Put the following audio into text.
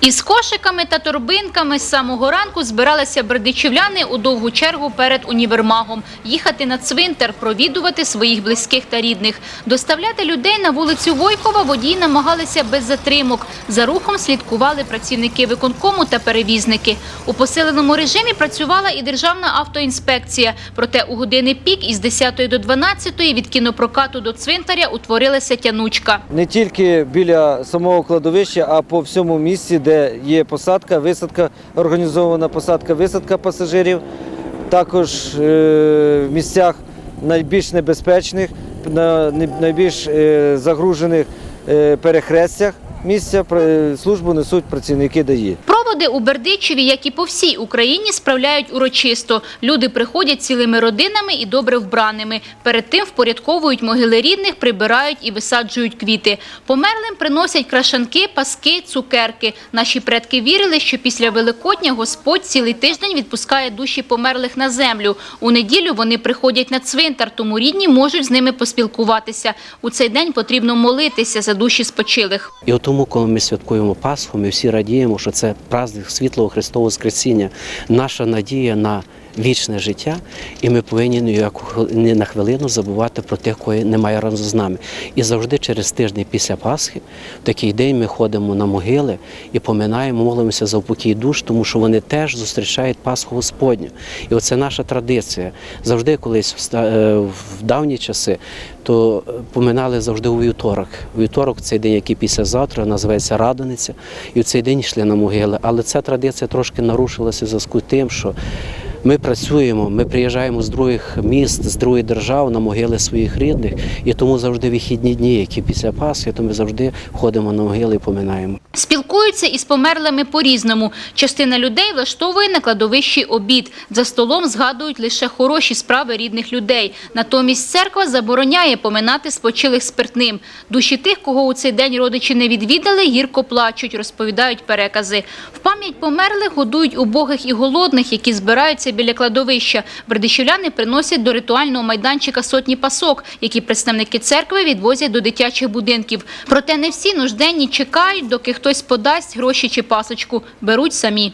Із кошиками та торбинками з самого ранку збиралися бердичівляни у довгу чергу перед універмагом. Їхати на цвинтар, провідувати своїх близьких та рідних. Доставляти людей на вулицю Войкова водії намагалися без затримок. За рухом слідкували працівники виконкому та перевізники. У посиленому режимі працювала і Державна автоінспекція. Проте у години пік із 10 до 12 від кінопрокату до цвинтаря утворилася тянучка. не тільки біля самого кладовища, а по всьому місці, де є посадка, висадка, організована посадка, висадка пасажирів. Також е, в місцях найбільш небезпечних, на найбільш е, загружених е, перехрестях місця службу несуть працівники ДАІ. Проводи у Бердичеві, як і по всій Україні, справляють урочисто. Люди приходять цілими родинами і добре вбраними. Перед тим впорядковують могили рідних, прибирають і висаджують квіти. Померлим приносять крашанки, паски, цукерки. Наші предки вірили, що після Великодня Господь цілий тиждень відпускає душі померлих на землю. У неділю вони приходять на цвинтар, тому рідні можуть з ними поспілкуватися. У цей день потрібно молитися за душі спочилих. І тому, коли ми святкуємо Пасху, ми всі радіємо, що це праздник світлого Христового Воскресіння, наша надія на вічне життя, і ми повинні ні на хвилину забувати про тих, кого немає разом з нами. І завжди через тиждень після Пасхи, в такий день ми ходимо на могили і поминаємо, молимося за упокій душ, тому що вони теж зустрічають Пасху Господню. І оце наша традиція. Завжди колись в е, давні часи то е, поминали завжди у вівторок. Вівторок цей день, який післязавтра, називається Радониця, і в цей день йшли на могили. Але ця традиція трошки нарушилася в зв'язку з тим, що ми працюємо, ми приїжджаємо з других міст, з других держав на могили своїх рідних, і тому завжди вихідні дні, які після Пасхи, то ми завжди ходимо на могили і поминаємо. Спілкуються із померлими по-різному. Частина людей влаштовує на кладовищі обід. За столом згадують лише хороші справи рідних людей. Натомість церква забороняє поминати спочилих спиртним. Душі тих, кого у цей день родичі не відвідали, гірко плачуть, розповідають перекази. В пам'ять померлих годують убогих і голодних, які збираються локації біля кладовища. Бердичівляни приносять до ритуального майданчика сотні пасок, які представники церкви відвозять до дитячих будинків. Проте не всі нужденні чекають, доки хтось подасть гроші чи пасочку. Беруть самі.